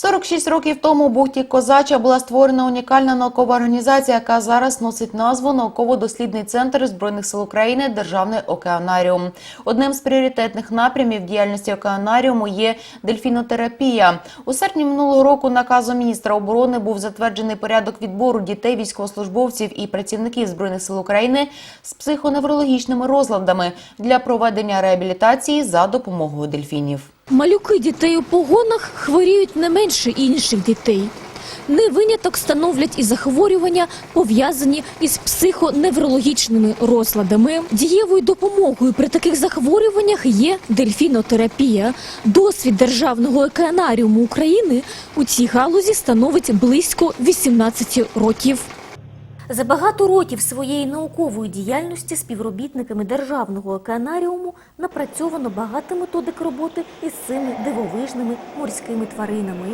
46 років тому у бухті Козача була створена унікальна наукова організація, яка зараз носить назву Науково-дослідний центр збройних сил України Державний океанаріум. Одним з пріоритетних напрямів діяльності океанаріуму є дельфінотерапія. У серпні минулого року наказом міністра оборони був затверджений порядок відбору дітей, військовослужбовців і працівників збройних сил України з психоневрологічними розладами для проведення реабілітації за допомогою дельфінів. Малюки дітей у погонах хворіють не менше інших дітей. Не виняток становлять і захворювання, пов'язані із психоневрологічними розладами. Дієвою допомогою при таких захворюваннях є дельфінотерапія. Досвід Державного океанаріуму України у цій галузі становить близько 18 років. За багато років своєї наукової діяльності співробітниками Державного океанаріуму напрацьовано багато методик роботи із цими дивовижними морськими тваринами.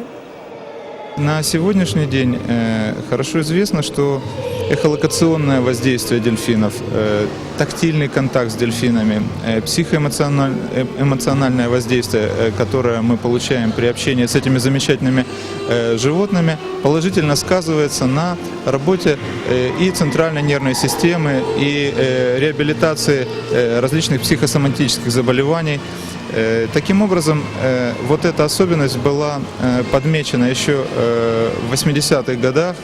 На сегодняшний день э, хорошо известно, что эхолокационное воздействие дельфинов, э, тактильный контакт с дельфинами, э, психоэмоциональ- э, воздействие, которое мы получаем при общении с этими замечательными животными, положительно сказывается на работе и центральной нервной системы, и реабилитации различных психосоматических заболеваний. Таким образом, вот эта особенность была подмечена еще в 80-х годах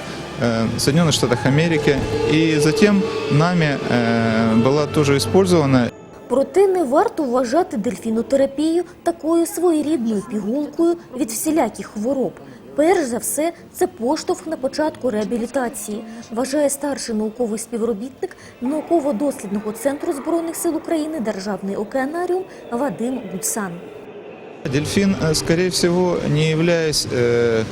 Соединенных Штатах Америки, и затем нами э, была тоже использована Проте не варто вважати дельфінотерапію такою своєрідною пігулкою від всіляких хвороб. Перш за все, це поштовх на початку реабілітації, вважає старший науковий співробітник науково-дослідного центру збройних сил України Державний океанаріум Вадим Гудсан. Дельфин, э, скорее всего, не являясь э,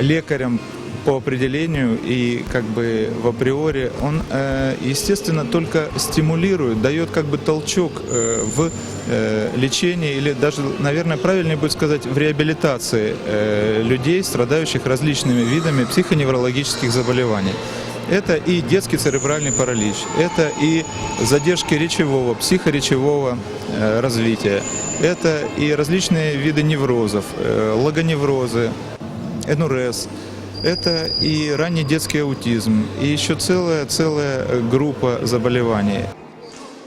лекарем по определению и как бы в априори, он, э, естественно, только стимулирует, дает как бы толчок э, в э, лечении или даже, наверное, правильнее будет сказать, в реабилитации людей, страдающих различными видами психоневрологических заболеваний. Это и детский церебральный паралич, это и задержки речевого, психоречевого развития, это и различные виды неврозов, логоневрозы, энурез, это и ранний детский аутизм, и еще целая, целая э, группа заболеваний.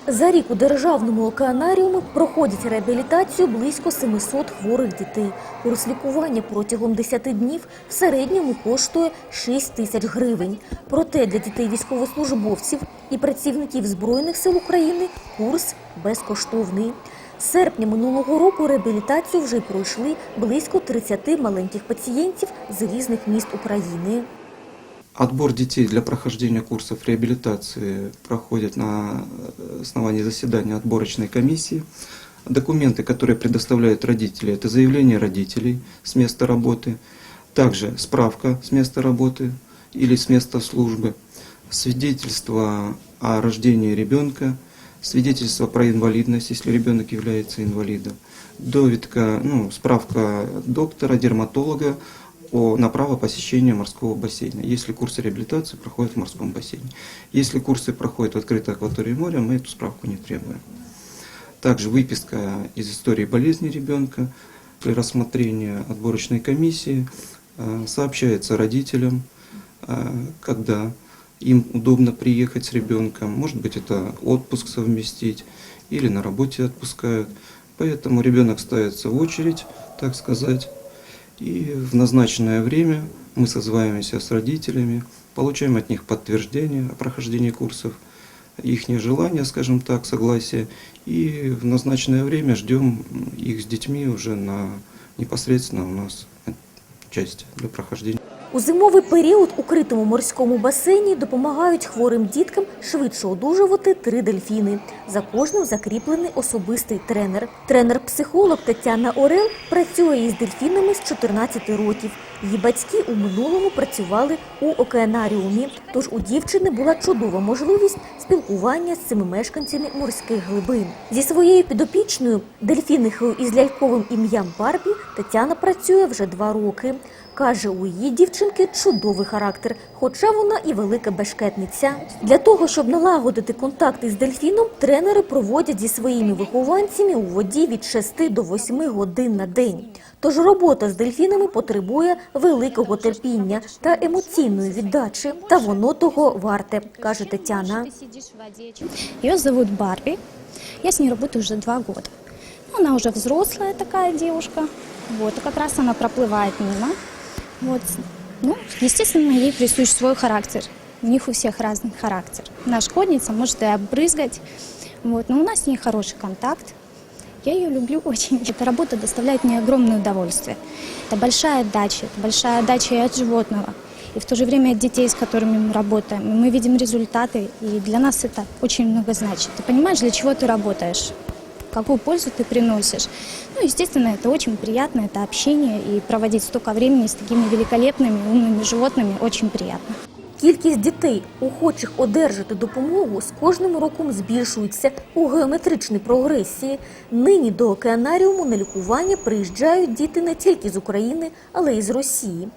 За рік у Державному океанаріумі проходять реабілітацію близько 700 хворих дітей. Курс лікування протягом 10 днів в середньому коштує 6 тисяч гривень. Проте для дітей військовослужбовців і працівників Збройних сил України курс безкоштовний З серпня минулого року реабілітацію вже пройшли близько 30 маленьких пацієнтів з різних міст України. Отбор детей для прохождения курсов реабилитации проходит на э, основании заседания отборочной комиссии. Документы, которые предоставляют родители, это заявление родителей с места работы, также справка с места работы или с места службы, свидетельство о рождении ребенка, свидетельство про инвалидность, если ребенок является инвалидом, довідка, ну, справка доктора, дерматолога о, на право посещения морского бассейна, если курсы реабилитации проходят в морском бассейне. Если курсы проходят в открытой акватории моря, мы эту справку не требуем. Также выписка из истории болезни ребенка при рассмотрении отборочной комиссии э, сообщается родителям, э, когда им удобно приехать с ребенком. Может быть, это отпуск совместить или на работе отпускают. Поэтому ребенок ставится в очередь, так сказать, и в назначенное время мы созваниваемся с родителями, получаем от них подтверждение о прохождении курсов, их желание, скажем так, согласие, и в назначенное время ждем их с детьми уже на непосредственно у нас часть для прохождения. У зимовий період у критому морському басейні допомагають хворим діткам швидше одужувати три дельфіни. За кожним закріплений особистий тренер. Тренер-психолог Тетяна Орел працює із дельфінами з 14 років. Її батьки у минулому працювали у океанаріумі. Тож у дівчини була чудова можливість спілкування з цими мешканцями морських глибин. Зі своєю підопічною дельфінихою із ляльковим ім'ям Барбі Тетяна працює вже два роки. Каже, у її дівчинки чудовий характер, хоча вона і велика бешкетниця. Для того, щоб налагодити контакт із дельфіном, тренери проводять зі своїми вихованцями у воді від 6 до 8 годин на день. Тож робота з дельфінами потребує великого терпіння та емоційної віддачі, та воно того варте, каже Тетяна. Ее зовут Барби. Я с ней работаю уже два года. Ну, Она уже взрослая такая девушка. Вот, и как раз она проплывает мимо. Вот. Ну, естественно, ей присущ свой характер. У них у всех разный характер. Она шкодница, может и обрызгать. Вот. Но у нас с ней хороший контакт. Я ее люблю очень. Эта работа доставляет мне огромное удовольствие. Это большая отдача, это большая отдача и от животного, и в то же время от детей, с которыми мы работаем. Мы видим результаты, и для нас это очень много значит. Ты понимаешь, для чего ты работаешь, какую пользу ты приносишь. Ну, естественно, это очень приятно, это общение, и проводить столько времени с такими великолепными, умными животными очень приятно. Кількість дітей, охочих одержати допомогу, з кожним роком збільшується у геометричній прогресії. Нині до океанаріуму на лікування приїжджають діти не тільки з України, але й з Росії.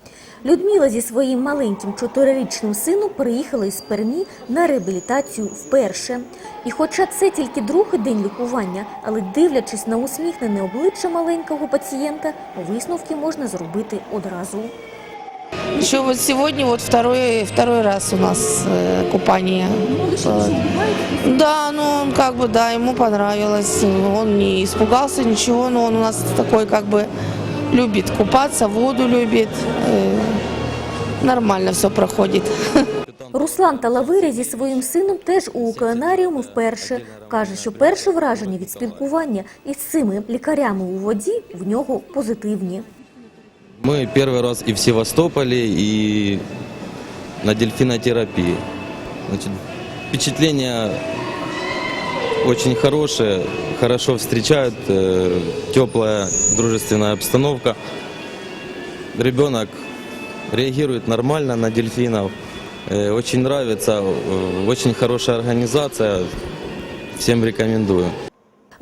Людмила зі своїм маленьким чотирирічним сином приїхала із Пермі на реабілітацію вперше. І хоча це тільки другий день лікування, але дивлячись на усміхнене обличчя маленького пацієнта, висновки можна зробити одразу. Еще вот сегодня вот второй, второй раз у нас э, купание. Э, Да, ну он как бы, да, ему понравилось. Он не испугался ничего, но он у нас такой как бы любит купаться, воду любит. Э, Нормально все проходит. Руслан Талавиря зі своїм сином теж у океанаріумі вперше. Каже, що перше враження від спілкування із цими лікарями у воді в нього позитивні. Мы первый раз и в Севастополе, и на дельфинотерапии. Значит, впечатление очень хорошее, хорошо встречают, э, теплая, дружественная обстановка. Ребенок реагирует нормально на дельфинов, э, очень нравится, э, очень хорошая организация, всем рекомендую.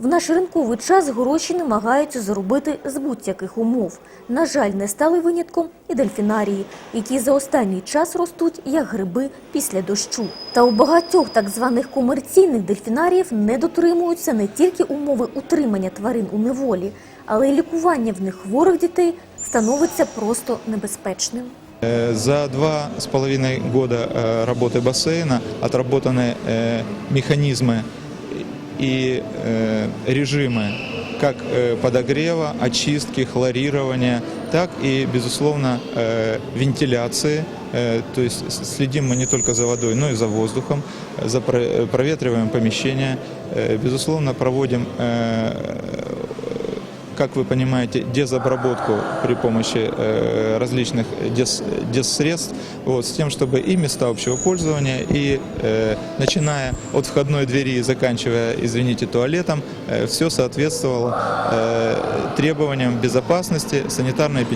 В наш ринковий час гроші намагаються заробити з будь-яких умов. На жаль, не стали винятком і дельфінарії, які за останній час ростуть як гриби після дощу. Та у багатьох так званих комерційних дельфінаріїв не дотримуються не тільки умови утримання тварин у неволі, але й лікування в них хворих дітей становиться просто небезпечним. Э, За два с половиной года э, работы бассейна отработаны э, механизмы и э, режимы как э, подогрева, очистки, хлорирования, так и, безусловно, э, вентиляции. Э, То есть с- следим мы не только за водой, но и за воздухом, э, за про- э, проветриваем помещения. Э, Безусловно, проводим э, как вы понимаете, дезобработку при помощи э, различных дез, дезсредств, вот, с тем, чтобы и места общего пользования, и э, начиная от входной двери и заканчивая, извините, туалетом, все соответствовало э, требованиям безопасности, санитарной